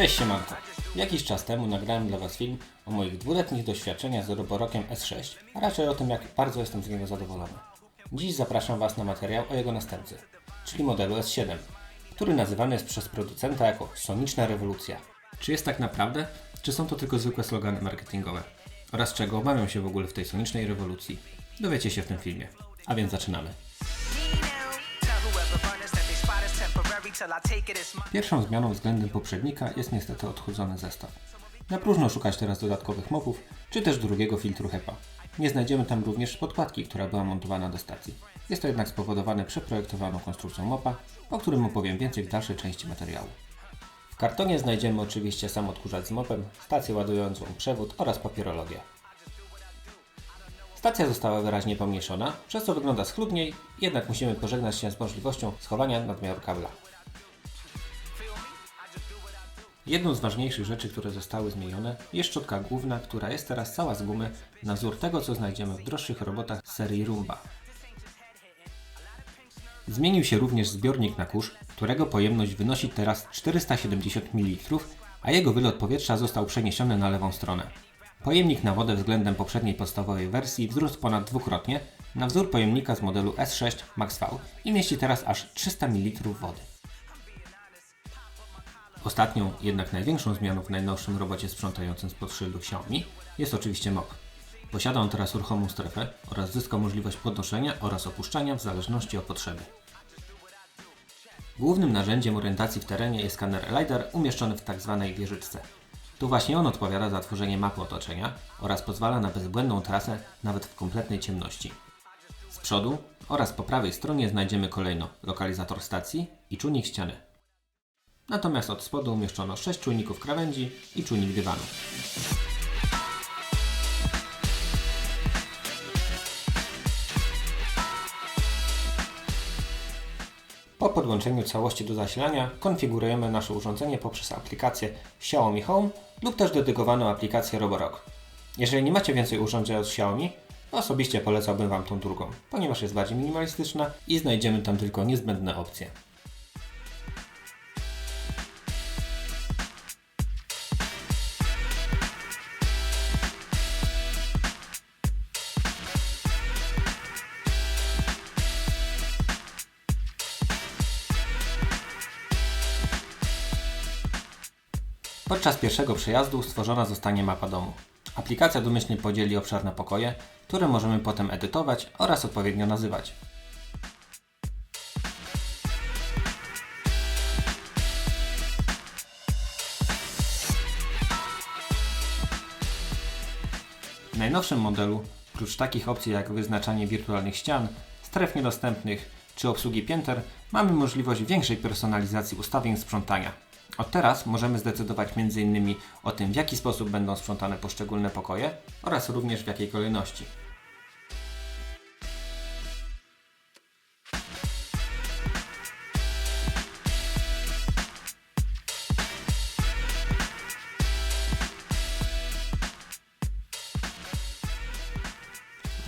Cześć siemanko. Jakiś czas temu nagrałem dla Was film o moich dwuletnich doświadczeniach z Roborokiem S6, a raczej o tym jak bardzo jestem z niego zadowolony. Dziś zapraszam Was na materiał o jego następcy, czyli modelu S7, który nazywany jest przez producenta jako Soniczna Rewolucja. Czy jest tak naprawdę, czy są to tylko zwykłe slogany marketingowe? Oraz czego obawiam się w ogóle w tej sonicznej rewolucji? Dowiecie się w tym filmie. A więc zaczynamy. Pierwszą zmianą względem poprzednika jest niestety odchudzony zestaw. Na próżno szukać teraz dodatkowych mopów, czy też drugiego filtru HEPA. Nie znajdziemy tam również podkładki, która była montowana do stacji. Jest to jednak spowodowane przeprojektowaną konstrukcją mopa, o którym opowiem więcej w dalszej części materiału. W kartonie znajdziemy oczywiście sam odkurzacz z mopem, stację ładującą, przewód oraz papierologię. Stacja została wyraźnie pomniejszona, przez co wygląda schludniej, jednak musimy pożegnać się z możliwością schowania nadmiaru kabla. Jedną z ważniejszych rzeczy, które zostały zmienione, jest szczotka główna, która jest teraz cała z gumy na wzór tego, co znajdziemy w droższych robotach serii Rumba. Zmienił się również zbiornik na kurz, którego pojemność wynosi teraz 470 ml, a jego wylot powietrza został przeniesiony na lewą stronę. Pojemnik na wodę względem poprzedniej podstawowej wersji wzrósł ponad dwukrotnie, na wzór pojemnika z modelu S6 Max V i mieści teraz aż 300 ml wody. Ostatnią, jednak największą zmianą w najnowszym robocie sprzątającym spod szyldu Xiaomi jest oczywiście mop. Posiada on teraz ruchomą strefę oraz zyskał możliwość podnoszenia oraz opuszczania w zależności od potrzeby. Głównym narzędziem orientacji w terenie jest skaner LiDAR umieszczony w tzw. wieżyczce. To właśnie on odpowiada za tworzenie mapy otoczenia oraz pozwala na bezbłędną trasę nawet w kompletnej ciemności. Z przodu oraz po prawej stronie znajdziemy kolejno lokalizator stacji i czujnik ściany. Natomiast od spodu umieszczono 6 czujników krawędzi i czujnik dywanu. Po podłączeniu całości do zasilania konfigurujemy nasze urządzenie poprzez aplikację Xiaomi Home lub też dedykowaną aplikację Roborock. Jeżeli nie macie więcej urządzeń od Xiaomi, osobiście polecałbym Wam tą drugą, ponieważ jest bardziej minimalistyczna i znajdziemy tam tylko niezbędne opcje. Podczas pierwszego przejazdu stworzona zostanie mapa domu. Aplikacja domyślnie podzieli obszar na pokoje, które możemy potem edytować oraz odpowiednio nazywać. W najnowszym modelu, prócz takich opcji jak wyznaczanie wirtualnych ścian, stref niedostępnych czy obsługi pięter, mamy możliwość większej personalizacji ustawień sprzątania. Od teraz możemy zdecydować m.in. o tym, w jaki sposób będą sprzątane poszczególne pokoje oraz również w jakiej kolejności.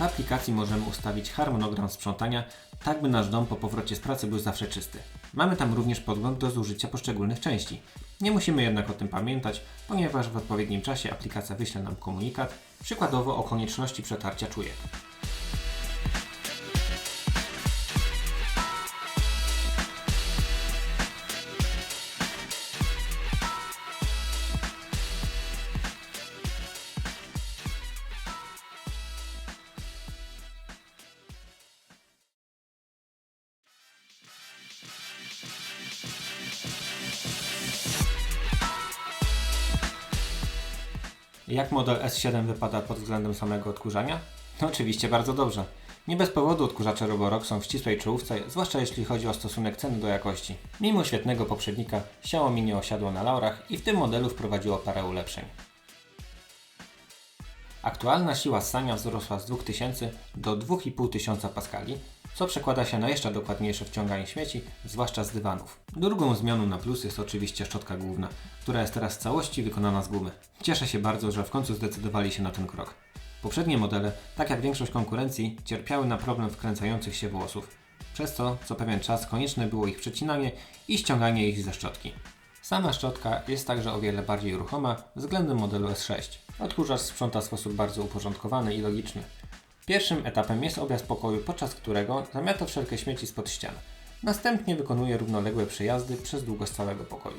Aplikacji możemy ustawić harmonogram sprzątania, tak by nasz dom po powrocie z pracy był zawsze czysty. Mamy tam również podgląd do zużycia poszczególnych części. Nie musimy jednak o tym pamiętać, ponieważ w odpowiednim czasie aplikacja wyśle nam komunikat, przykładowo o konieczności przetarcia czujek. Jak model S7 wypada pod względem samego odkurzania? No oczywiście bardzo dobrze. Nie bez powodu odkurzacze Roborock są w ścisłej czołówce, zwłaszcza jeśli chodzi o stosunek ceny do jakości. Mimo świetnego poprzednika, Xiaomi nie osiadło na laurach i w tym modelu wprowadziło parę ulepszeń. Aktualna siła ssania wzrosła z 2000 do 2500 paskali, co przekłada się na jeszcze dokładniejsze wciąganie śmieci, zwłaszcza z dywanów. Drugą zmianą na plus jest oczywiście szczotka główna, która jest teraz w całości wykonana z gumy. Cieszę się bardzo, że w końcu zdecydowali się na ten krok. Poprzednie modele, tak jak większość konkurencji, cierpiały na problem wkręcających się włosów, przez co co pewien czas konieczne było ich przecinanie i ściąganie ich ze szczotki. Sama szczotka jest także o wiele bardziej ruchoma względem modelu S6. Odkurzacz sprząta w sposób bardzo uporządkowany i logiczny. Pierwszym etapem jest objazd pokoju, podczas którego zamiata wszelkie śmieci spod ścian. Następnie wykonuje równoległe przejazdy przez długość całego pokoju.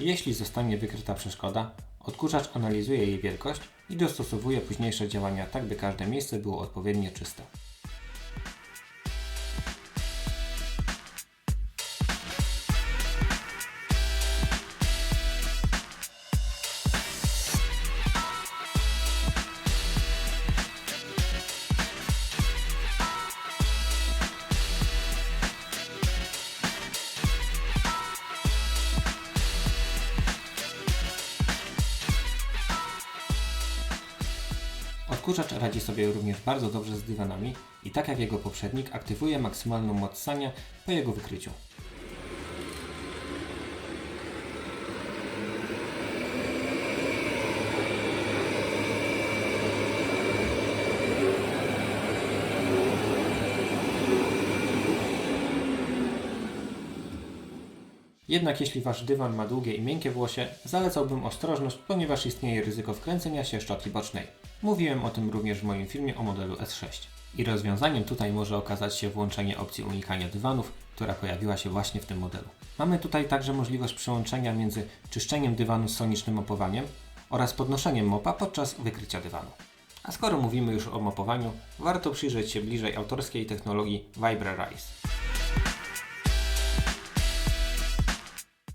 Jeśli zostanie wykryta przeszkoda, odkurzacz analizuje jej wielkość i dostosowuje późniejsze działania tak, by każde miejsce było odpowiednio czyste. Odkurzacz radzi sobie również bardzo dobrze z dywanami i tak jak jego poprzednik aktywuje maksymalną moc sania po jego wykryciu. Jednak jeśli Wasz dywan ma długie i miękkie włosie, zalecałbym ostrożność, ponieważ istnieje ryzyko wkręcenia się szczotki bocznej. Mówiłem o tym również w moim filmie o modelu S6. I rozwiązaniem tutaj może okazać się włączenie opcji unikania dywanów, która pojawiła się właśnie w tym modelu. Mamy tutaj także możliwość przełączenia między czyszczeniem dywanu z sonicznym mopowaniem oraz podnoszeniem mopa podczas wykrycia dywanu. A skoro mówimy już o mopowaniu, warto przyjrzeć się bliżej autorskiej technologii Vibrarize.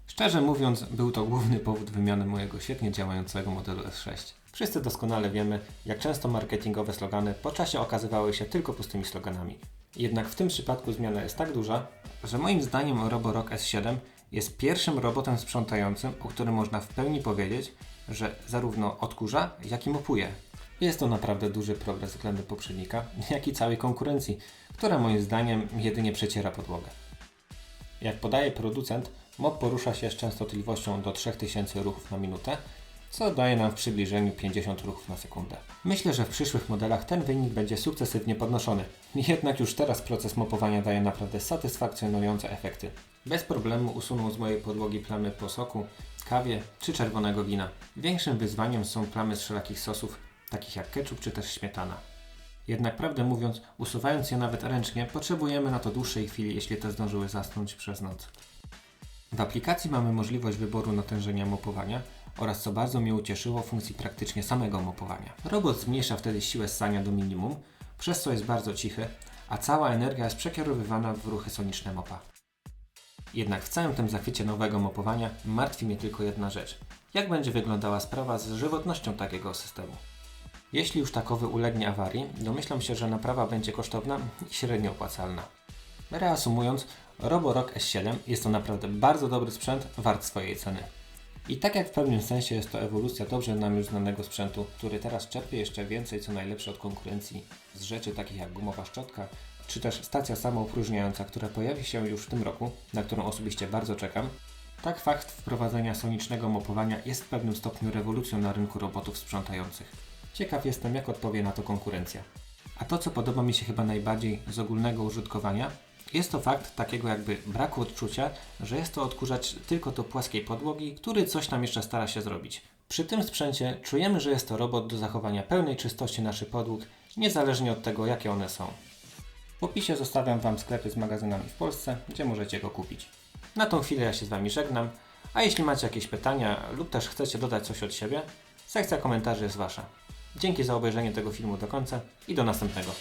Szczerze mówiąc, był to główny powód wymiany mojego świetnie działającego modelu S6. Wszyscy doskonale wiemy, jak często marketingowe slogany po czasie okazywały się tylko pustymi sloganami. Jednak w tym przypadku zmiana jest tak duża, że moim zdaniem Roborock S7 jest pierwszym robotem sprzątającym, o którym można w pełni powiedzieć, że zarówno odkurza, jak i mopuje. Jest to naprawdę duży progres względem poprzednika, jak i całej konkurencji, która moim zdaniem jedynie przeciera podłogę. Jak podaje producent, mop porusza się z częstotliwością do 3000 ruchów na minutę, co daje nam w przybliżeniu 50 ruchów na sekundę. Myślę, że w przyszłych modelach ten wynik będzie sukcesywnie podnoszony. Jednak już teraz proces mopowania daje naprawdę satysfakcjonujące efekty. Bez problemu usunął z mojej podłogi plamy po soku, kawie czy czerwonego wina. Większym wyzwaniem są plamy z wszelakich sosów, takich jak ketchup czy też śmietana. Jednak prawdę mówiąc, usuwając je nawet ręcznie, potrzebujemy na to dłuższej chwili, jeśli te zdążyły zasnąć przez noc. W aplikacji mamy możliwość wyboru natężenia mopowania oraz co bardzo mnie ucieszyło funkcji praktycznie samego mopowania. Robot zmniejsza wtedy siłę ssania do minimum, przez co jest bardzo cichy, a cała energia jest przekierowywana w ruchy soniczne mopa. Jednak w całym tym zachwycie nowego mopowania martwi mnie tylko jedna rzecz. Jak będzie wyglądała sprawa z żywotnością takiego systemu? Jeśli już takowy ulegnie awarii, domyślam się, że naprawa będzie kosztowna i średnio opłacalna. Reasumując, Roborock S7 jest to naprawdę bardzo dobry sprzęt, wart swojej ceny. I tak jak w pewnym sensie jest to ewolucja dobrze nam już znanego sprzętu, który teraz czerpie jeszcze więcej co najlepsze od konkurencji z rzeczy takich jak gumowa szczotka, czy też stacja samoopróżniająca, która pojawi się już w tym roku, na którą osobiście bardzo czekam, tak fakt wprowadzenia sonicznego mopowania jest w pewnym stopniu rewolucją na rynku robotów sprzątających. Ciekaw jestem, jak odpowie na to konkurencja. A to, co podoba mi się chyba najbardziej z ogólnego użytkowania, jest to fakt takiego jakby braku odczucia, że jest to odkurzacz tylko do płaskiej podłogi, który coś tam jeszcze stara się zrobić. Przy tym sprzęcie czujemy, że jest to robot do zachowania pełnej czystości naszych podłóg, niezależnie od tego, jakie one są. W opisie zostawiam Wam sklepy z magazynami w Polsce, gdzie możecie go kupić. Na tą chwilę ja się z Wami żegnam, a jeśli macie jakieś pytania lub też chcecie dodać coś od siebie, sekcja komentarzy jest Wasza. Dzięki za obejrzenie tego filmu do końca i do następnego.